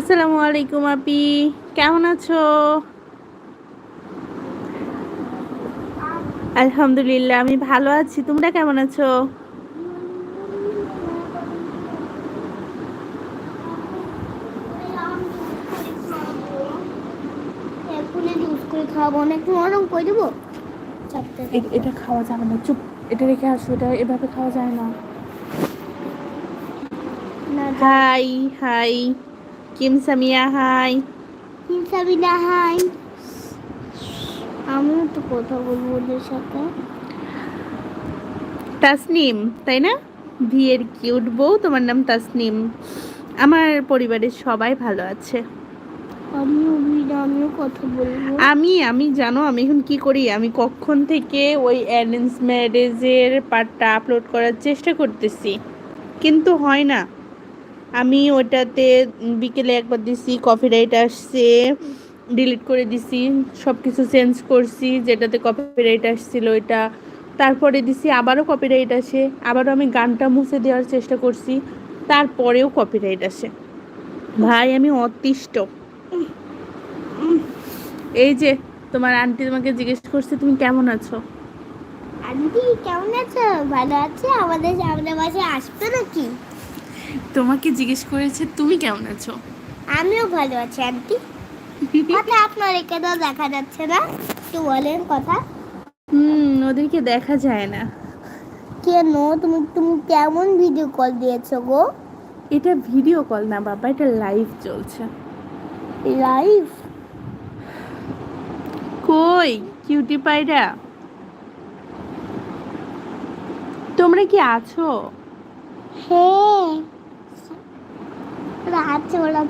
আসসালামু আলাইকুম আপি। কেমন আছো? আলহামদুলিল্লাহ আমি ভালো আছি। তোমরা কেমন আছো? খাব অনেক নরম করে দেবো এটা খাওয়া যাবে না। চুপ এটা রেখে আসো এটা এভাবে খাওয়া যায় না না। Hi hi. Kim Samia hi হিংসাবি না হাই আমিও তো কথা বলব ওদের সাথে। তাসনিম তাই না? বিয়ের কিউট বউ তোমার নাম তাসনিম। আমার পরিবারের সবাই ভালো আছে। আমিও আমিও কথা বলব। আমি আমি জানো আমি এখন কি করি? আমি কখন থেকে ওই অ্যারেঞ্জ ম্যারেজের পার্টটা আপলোড করার চেষ্টা করতেছি। কিন্তু হয় না। আমি ওটাতে বিকেলে একবার দিছি কপিরাইট আসছে ডিলিট করে দিছি সব কিছু চেঞ্জ করছি, যেটাতে কপিরাইট আসছিল ওইটা। তারপরে দিছি, আবারও কপিরাইট আসে, আবারও আমি গানটা মুছে দেওয়ার চেষ্টা করছি, তারপরেও কপিরাইট আসে। ভাই, আমি অতিষ্ঠ। এই যে, তোমার আন্টি তোমাকে জিজ্ঞেস করছে, তুমি কেমন আছো? আন্টি, কেমন আছো? ভালো আছো? আমাদের সামনে মাসে আসবে নাকি? তোমাকে জিজ্ঞেস করেছে তুমি কেমন আছো? আমিও ভালো আছি আন্টি। কথা আপনার এখানেও দেখা যাচ্ছে না। একটু বলেন কথা। হুম ওদেরকে দেখা যায় না। কেন? তুমি তুমি কেমন ভিডিও কল দিয়েছ গো? এটা ভিডিও কল না বাবা এটা লাইভ চলছে। লাইভ কই কিউটি পায়রা তোমরা কি আছো? হ্যাঁ।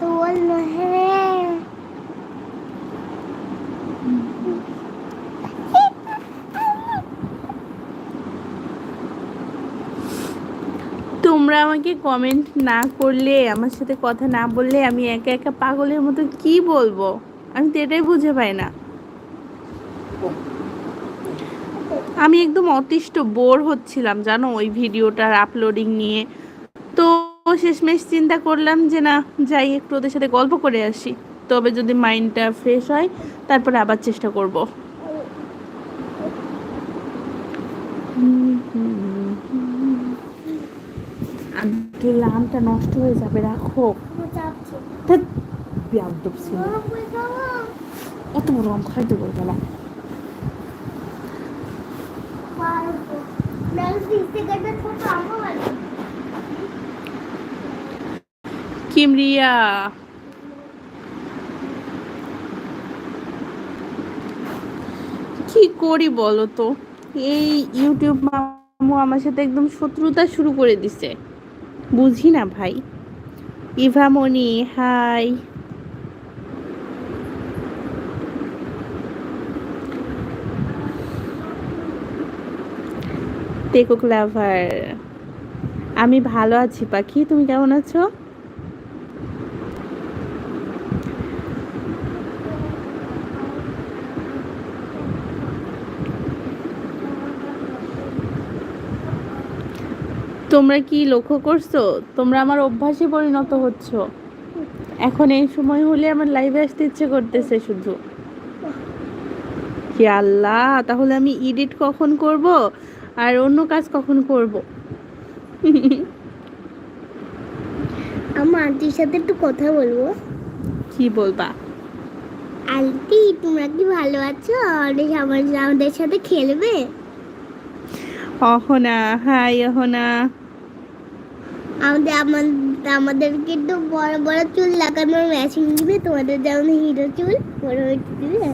তো বলল হ্যাঁ তোমরা আমাকে কমেন্ট না করলে, আমার সাথে কথা না বললে আমি একা একা পাগলের মতো কি বলব? আমি তো এটাই বুঝে পাই না। আমি একদম অতিষ্ঠ, বোর হচ্ছিলাম, জানো, ওই ভিডিওটার আপলোডিং নিয়ে। তো শেষমেশ চিন্তা করলাম যে, না, যাই, একটু ওদের সাথে গল্প করে আসি। তবে যদি মাইন্ডটা ফ্রেশ হয়, তারপরে আবার চেষ্টা করব। আব্দুল্লাহ আমটা নষ্ট হয়ে যাবে, রাখো। অত বড় আম খাইতে পারবে। না কিমরিয়া কি করি বলো তো? এই ইউটিউব মামু আমার সাথে একদম শত্রুতা শুরু করে দিছে। বুঝি না ভাই? ইভামণি, হাই। টেকুক লাভার আমি ভালো আছি পাখি, তুমি কেমন আছো? তোমরা কি লক্ষ্য করছ? তোমরা আমার অভ্যাসে পরিণত হচ্ছ। এখন এই সময় হলে আমার লাইভে আসতে ইচ্ছে করতেছে শুধু। কি আল্লাহ তাহলে আমি এডিট কখন করব? আর অন্য কাজ কখন করব? আমার আন্টির সাথে একটু কথা বলব। কি বলবা? আন্টি তোমরা কি ভালো আছো? আমাদের আমার আমাদের সাথে খেলবে? অহনা হাই অহনা। আমাদের আমাদের একটু বড় বড় চুল লাগানোর মেশিন দিবে তোমাদের যেমন হিরো চুল বড় হয়ে। দিবে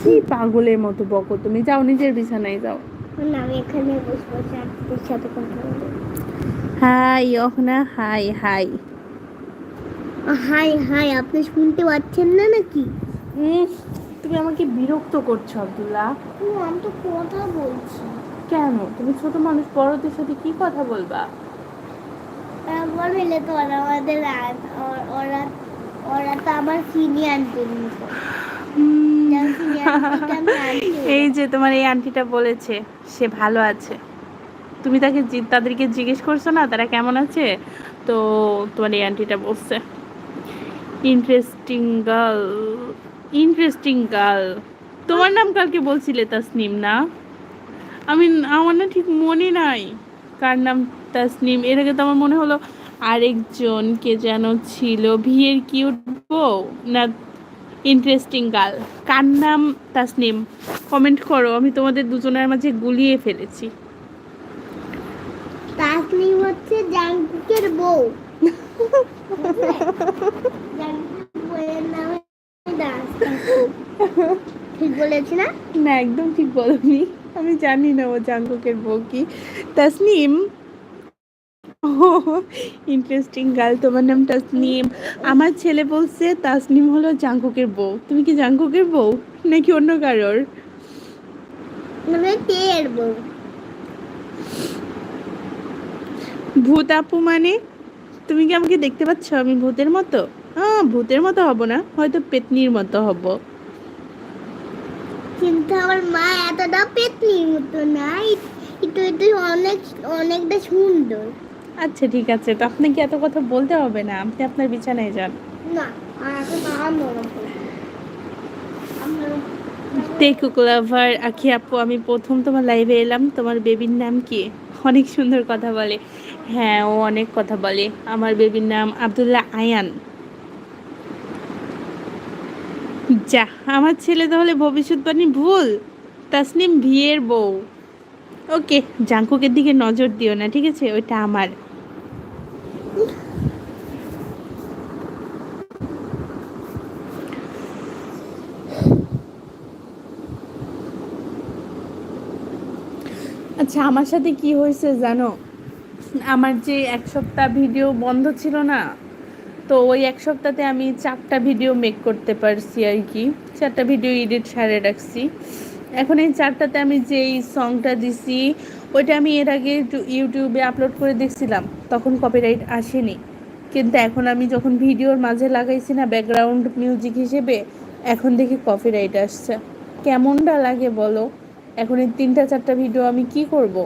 কি পাগলের মতো বকো তুমি যাও নিজের বিছানায় যাও। আমি এখানে বসে বসে আন্টিদের সাথে কথা বলব। Hi Ahana hi hi. Hi hi আপনি শুনতে পাচ্ছেন না নাকি? তুমি আমাকে বিরক্ত করছ আব্দুল্লাহ। আমি তো কথা বলছি। কেন? তুমি ছোট মানুষ বড়দের সাথে কি কথা বলবা? তারপর হলে তো ওরা আমাদের ওরা ওরা তো আমার সিনিয়র এই যে তোমার এই আন্টিটা বলেছে সে ভালো আছে। তুমি তাকে তাদেরকে জিজ্ঞেস করছ না তারা কেমন আছে? তো তোমার এই আন্টিটা বলছে ইন্টারেস্টিং গার্ল ইন্টারেস্টিং গার্ল তোমার নাম কালকে বলছিলে তাসনিম না? আমি আমার না ঠিক মনে নাই। কার নাম তাসনিম? এর আগে তো আমার মনে হলো আরেকজন কে যেন ছিল। ভিয়ের কিউট বউ না ইন্টারেস্টিং গার্ল কার নাম তাসনিম? কমেন্ট করো আমি তোমাদের দুজনের মাঝে গুলিয়ে ফেলেছি। তাসনিম হচ্ছে জাংকুকের বউ। ঠিক বলেছি না? না একদম ঠিক বলনি। আমি জানি না ও জাঙ্কুকের বউ কি। তাসনিম। ও ইন্টারেস্টিং গার্ল তোমার নাম তাসনিম। আমার ছেলে বলছে তাসনিম হলো জাঙ্কুকের বউ। তুমি কি জাঙ্কুকের বউ নাকি অন্য কারোর? মানে বউ। ভূত আপু মানে? তুমি কি আমাকে দেখতে পাচ্ছ? আমি ভূতের মতো? হ্যাঁ ভূতের মতো হব না। হয়তো পেতনির মতো হব। কিন্তু আমার মা এতটা পেতনির মতো না। একটু একটু অনেক অনেকটা সুন্দর। আচ্ছা ঠিক আছে। তো আপনাকে এত কথা বলতে হবে না। আপনি আপনার বিছানায় যান। না টেকুক লাভার আখি আপু আমি প্রথম তোমার লাইভে এলাম। তোমার বেবির নাম কি? অনেক সুন্দর কথা বলে। হ্যাঁ ও অনেক কথা বলে। আমার বেবির নাম আবদুল্লাহ আয়ান। যা, আমার ছেলে তাহলে ভবিষ্যৎবাণী ভুল? তাসনিম ভিয়ের বউ। ওকে, জাঙ্কুকের দিকে নজর দিও না, ঠিক আছে? ওইটা আমার। আচ্ছা আমার সাথে কি হয়েছে জানো? আমার যে এক সপ্তাহ ভিডিও বন্ধ ছিল না তো ওই এক সপ্তাহে আমি চারটা ভিডিও মেক করতে পারছি আর কি। চারটা ভিডিও এডিট সারে রাখছি। এখন এই চারটাতে আমি যেই সংটা দিছি, ওইটা আমি এর আগে ইউটিউবে আপলোড করে দেখছিলাম, তখন কপিরাইট আসেনি। কিন্তু এখন আমি যখন ভিডিওর মাঝে লাগাইছি না ব্যাকগ্রাউন্ড মিউজিক হিসেবে, এখন দেখি কপিরাইট আসছে। কেমনটা লাগে বলো? এখন এই তিনটা চারটা ভিডিও আমি কি করব?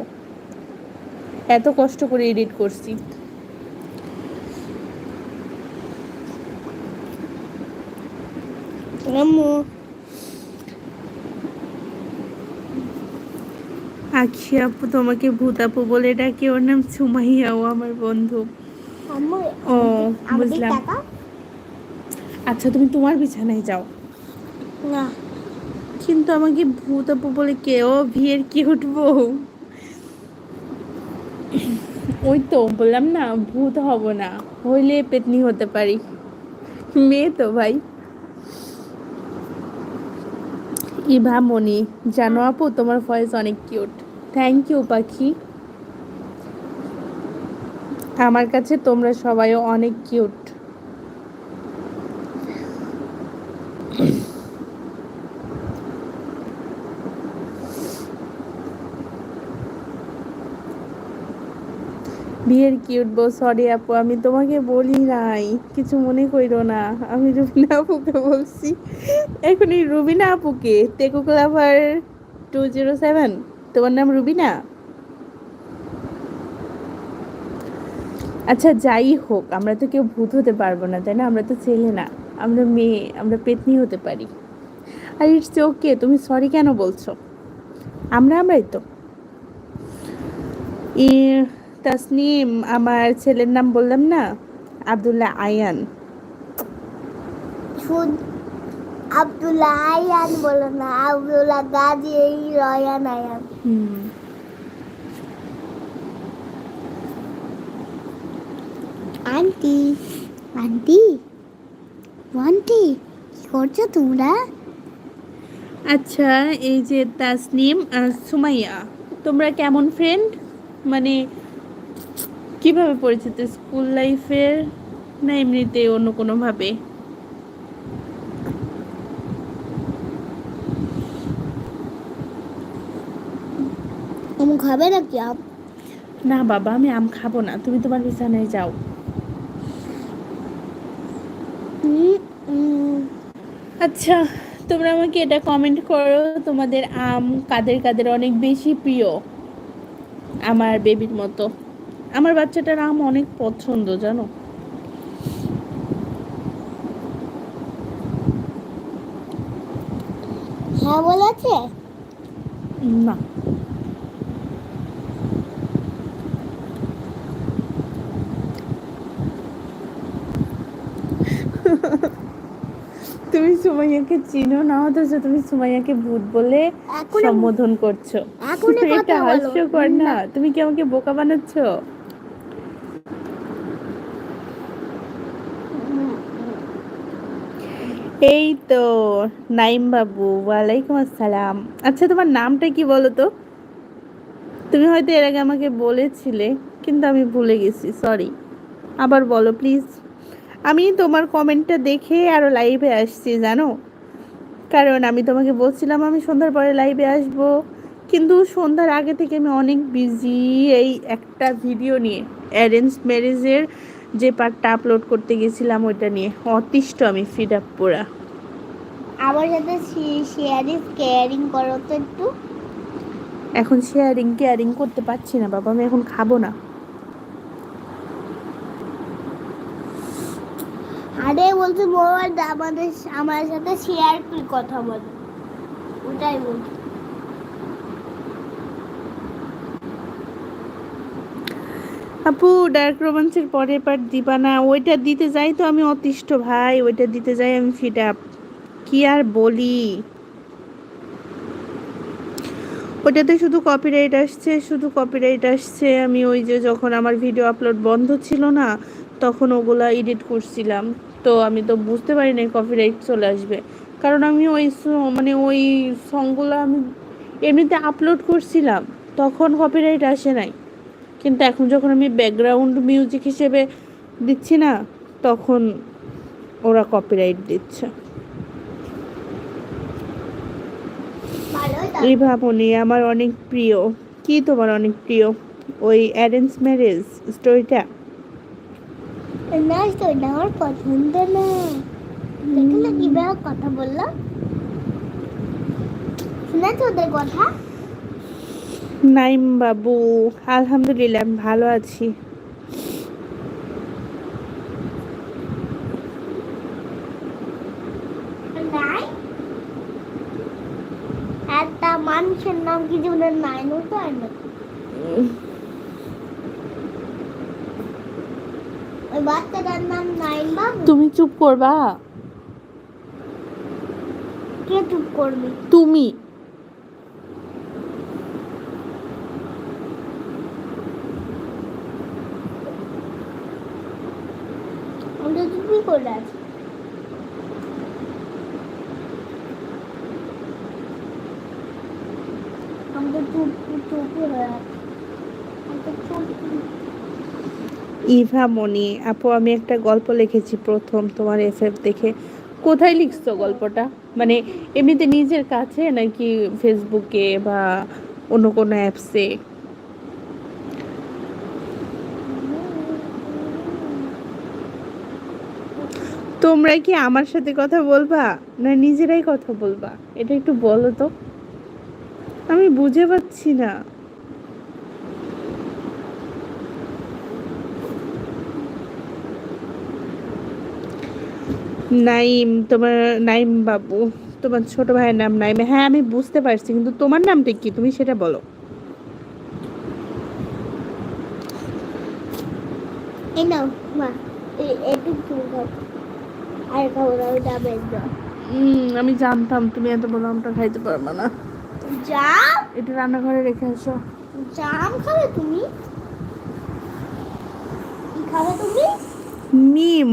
এত কষ্ট করে এডিট করছি। আম্মু আখি আপু তোমাকে ভূত আপু বলে ডাকে ওর নাম সুমাইয়া ও আমার বন্ধু। আম্মু ও বুঝলাম। আচ্ছা তুমি তোমার বিছানায় যাও। না। কিন্তু আমাকে ভূত আপু বলে কেউ ভিয়ের কি উঠবো? ওই তো বললাম না ভূত হব না। হইলে পেতনি হতে পারি। মেয়ে তো ভাই। ইভা মনি জানো আপু, তোমার ভয়েস অনেক কিউট থ্যাংক ইউ পাখি। আমার কাছে তোমরা সবাই অনেক কিউট বিয়ের কিউট বউ সরি আপু, আমি তোমাকে বলি নাই। কিছু মনে কইরো না। আমি রুবিনা আপুকে বলছি। এখন এই রুবিনা আপুকে টেকো ক্লাভার টু জিরো সেভেন তোমার নাম রুবিনা? আচ্ছা যাই হোক, আমরা তো কেউ ভূত হতে পারব না, তাই না? আমরা তো ছেলে না। আমরা মেয়ে, আমরা পেতনি হতে পারি। আর ইটস ওকে তুমি সরি কেন বলছো? আমরা আমরাই তো। তাসনিম আমার ছেলের নাম বললাম না? আব্দুল্লাহ আয়ান। আব্দুল্লাহ আয়ান বলো না আব্দুল্লাহ গাজী এই Rayan Ayan. Aunty aunty aunty কি করছ তোমরা? আচ্ছা এই যে তাসনিম আর সুমাইয়া তোমরা কেমন ফ্রেন্ড মানে কীভাবে পরিচিত স্কুল লাইফের না এমনিতে অন্য কোনোভাবে? আম খাবে নাকি আম? না বাবা আমি আম খাব না। তুমি তোমার বিছানায় যাও। আচ্ছা তোমরা আমাকে এটা কমেন্ট করো তোমাদের আম কাদের কাদের অনেক বেশি প্রিয়? আমার বেবির মতো। আমার বাচ্চাটার আম অনেক পছন্দ জানো? হ্যাঁ বলেছে? না। তুমি সুমাইয়াকে চিনো না অথচ তুমি সুমাইয়াকে ভূত বলে সম্বোধন করছ। এটা হাস্যকর না। তুমি কি আমাকে বোকা বানাচ্ছো? এই তো, নাইম বাবু, ওয়ালাইকুম আসসালাম। আচ্ছা তোমার নামটা কি বলো তো? তুমি হয়তো এর আগে আমাকে বলেছিলে, কিন্তু আমি ভুলে গেছি সরি আবার বলো প্লিজ আমি তোমার কমেন্টটা দেখে আরও লাইভে আসছি, জানো? কারণ আমি তোমাকে বলছিলাম, আমি সন্ধ্যার পরে লাইভে আসব। কিন্তু সন্ধ্যার আগে থেকে আমি অনেক বিজি এই একটা ভিডিও নিয়ে অ্যারেঞ্জ ম্যারেজের যে পার্টটা আপলোড করতে গেছিলাম ওইটা নিয়ে। অতিষ্ঠ আমি ফিড আপ পুরা। আমার সাথে শেয়ারিং কেয়ারিং করো তো একটু। এখন শেয়ারিং কেয়ারিং করতে পারছি না বাবা আমি এখন খাব না। আরে বলছে মোবাইল আমাদের আমার সাথে শেয়ার কথা বলো। ওটাই বলছি। আপু ডার্ক রোমান্সের পরের পার্ট দিবা না। ওইটা দিতে যাই তো আমি অতিষ্ঠ ভাই, ওইটা দিতে যাই আমি ফিড আপ কি আর বলি? ওইটাতে শুধু কপিরাইট আসছে, শুধু কপিরাইট আসছে। আমি ওই যে যখন আমার ভিডিও আপলোড বন্ধ ছিল না, তখন ওগুলা এডিট করছিলাম। তো আমি তো বুঝতে পারি না কপিরাইট চলে আসবে। কারণ আমি ওই মানে ওই সংগুলো আমি এমনিতে আপলোড করছিলাম, তখন কপিরাইট আসে নাই। কিন্তু এখন যখন আমি ব্যাকগ্রাউন্ড মিউজিক হিসেবে দিচ্ছি না তখন ওরা কপিরাইট দিচ্ছে। ভালোই তো। এই ভাবনি আমার অনেক প্রিয়। কি তোমার অনেক প্রিয়? ওই অ্যারেঞ্জ ম্যারেজ স্টোরিটা না আমার পছন্দ না। দেখলে কীভাবে কথা বলল শুনেছো ওদের কথা? নাইম বাবু আলহামদুলিল্লাহ আমি ভালো আছি। একটা মানুষের নাম কি জীবনের নাই তো আর না বাচ্চাটার নাম নাইন বাবু। তুমি চুপ করবা। কে চুপ করবে? তুমি আমি তো চুপই করে আছি আমি তো চুপ চুপই হয়ে আছি আমি তো চুপ ইভা মনি, আপু, আমি একটা গল্প লিখেছি প্রথম তোমার এফএফ দেখে। কোথায় লিখছো গল্পটা? মানে এমনিতে নিজের কাছে নাকি ফেসবুকে বা অন্য কোনো অ্যাপসে? তোমরা কি আমার সাথে কথা বলবা না নিজেরাই কথা বলবা? এটা একটু বলো তো। আমি বুঝে পাচ্ছি না। নাইম তোমার নাইম বাবু তোমার ছোট ভাইয়ের নাম নাইম। হ্যাঁ আমি বুঝতে পারছি কিন্তু তোমার নামটা কি? তুমি সেটা বলো। আমি জানতাম তুমি এত বড় আমটা খাইতে পারবে না। জাম? এটা রান্নাঘরে রেখে আসো। জাম খাবে তুমি? কি খাবে তুমি? মিম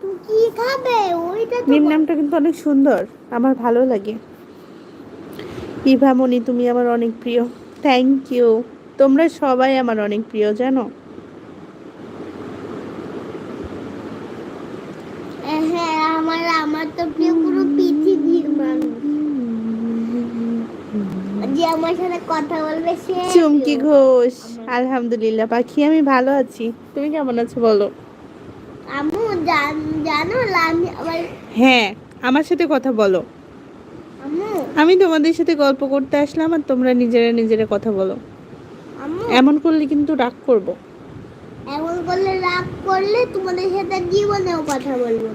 তুমি কি খাবে? ওইটা তো মিম নামটা কিন্তু অনেক সুন্দর। আমার ভালো লাগে। ইভামণি তুমি আমার অনেক প্রিয়। থ্যাংক ইউ তোমরা সবাই আমার অনেক প্রিয় জানো হ্যাঁ আমার আমার তো প্রিয় পুরো পৃথিবীর মানুষ যে আমার সাথে কথা বলবে সে? চুমকি ঘোষ। আলহামদুলিল্লাহ পাখি আমি ভালো আছি। তুমি কেমন আছো বলো? আম্মু জান- আমি আবার হ্যাঁ আমার সাথে কথা বলো। আমি তোমাদের সাথে গল্প করতে আসলাম আর তোমরা নিজেরা নিজেরা কথা বলো। এমন করলে কিন্তু রাগ করব। এমন করলে রাগ করলে তোমাদের সাথে জীবনেও কথা বলব।